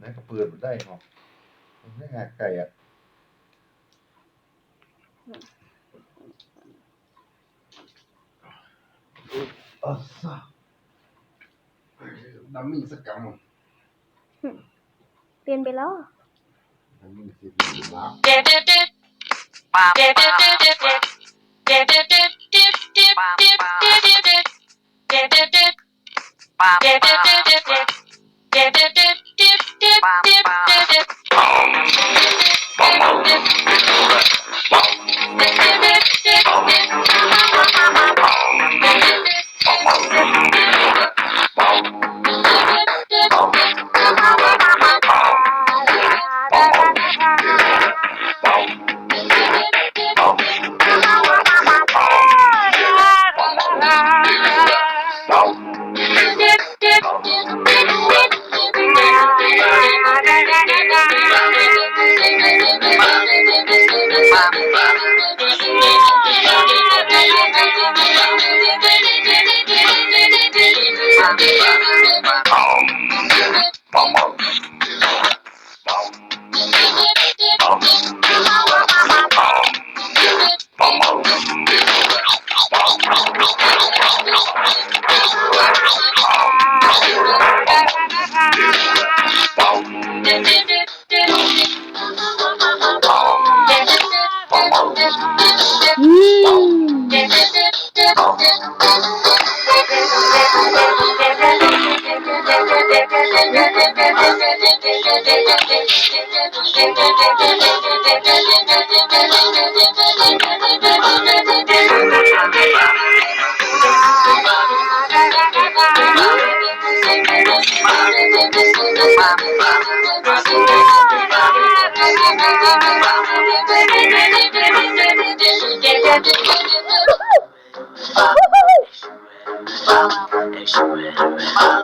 ได้กับปืนมันได้หรอมันไม่หาไก่อ่ะอ่ะซ่าดัมมิ่งสักกรรม เปลี่ยนไปแล้วป้า Woo!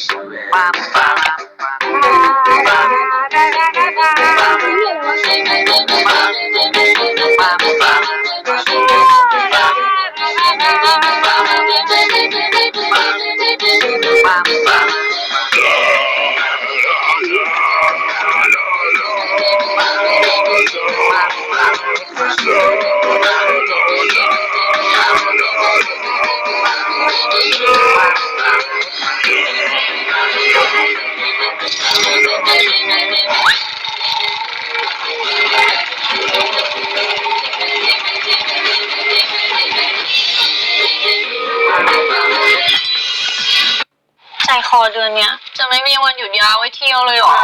Wow. ใจคอเดือนเนี้ย จะไม่มีวันหยุดยาวไว้เที่ยวเลยหรอ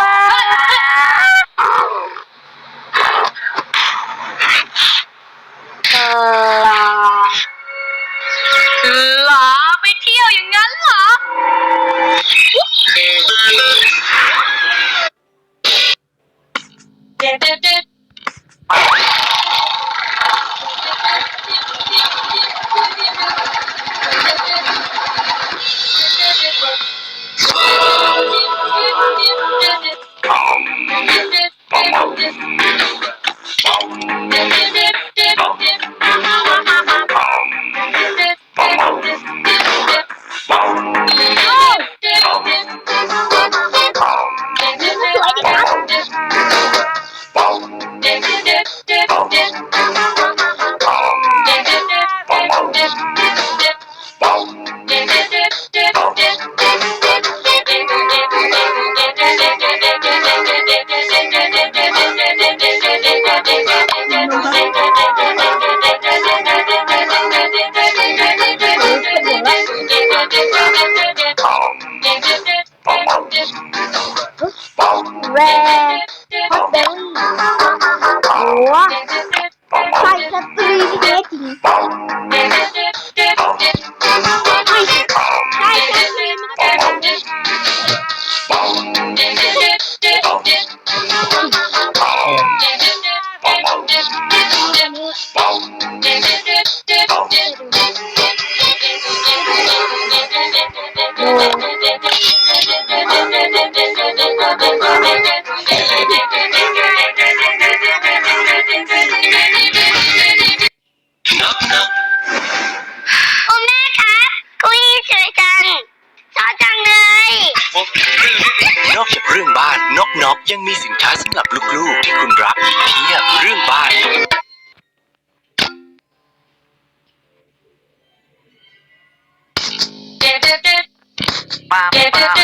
นอกจากเรื่องบ้านนกนกยังมีสินค้าสำหรับลูกๆ ที่คุณรักอีกเพียบเรื่องบ้าน ปามปา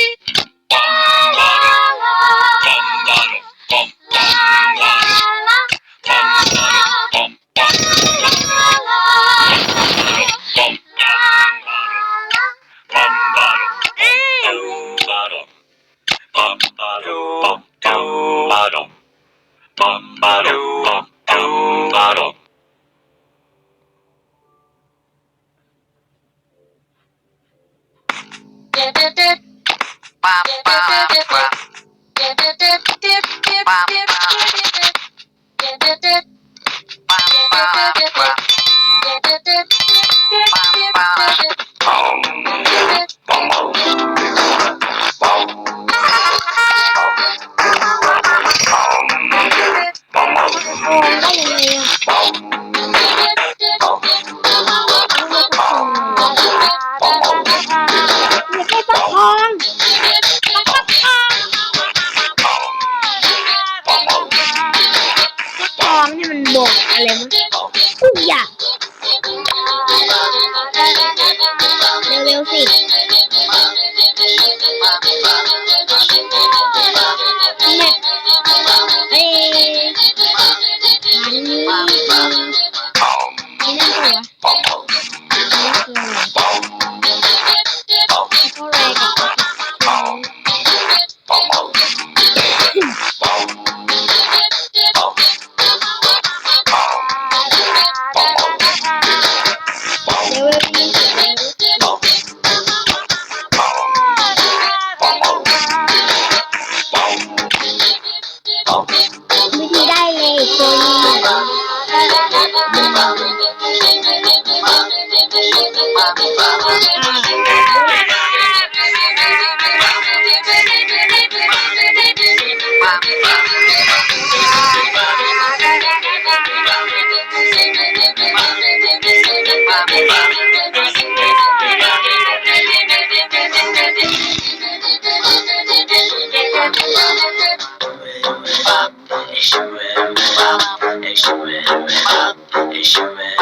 Bye.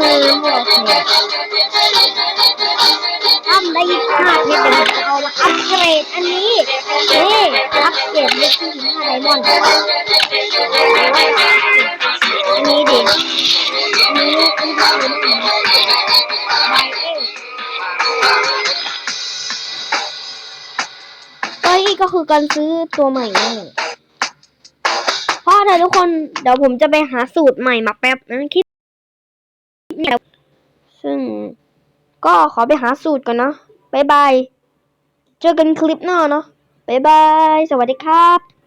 วันที่หนึ่งโอเคทำได้ยี่สิบห้าเพชรเดี๋ยวผมจะเอามาอัปเกรดอันนี้นี่อัปเกรดเลขที่สิบห้าไดมอนด์อันนี้ดิอันนี้อันนี้เป็นไมเอ้ยก็คือการซื้อตัวใหม่นั่นแหละเพราะอะไรทุกคนเดี๋ยวผมจะไปหาสูตรใหม่มาแป๊บนะคลิป ซึ่งก็ขอไปหาสูตรก่อนเนาะบายบาย เจอกันคลิปหน้าเนาะบายบาย สวัสดีครับ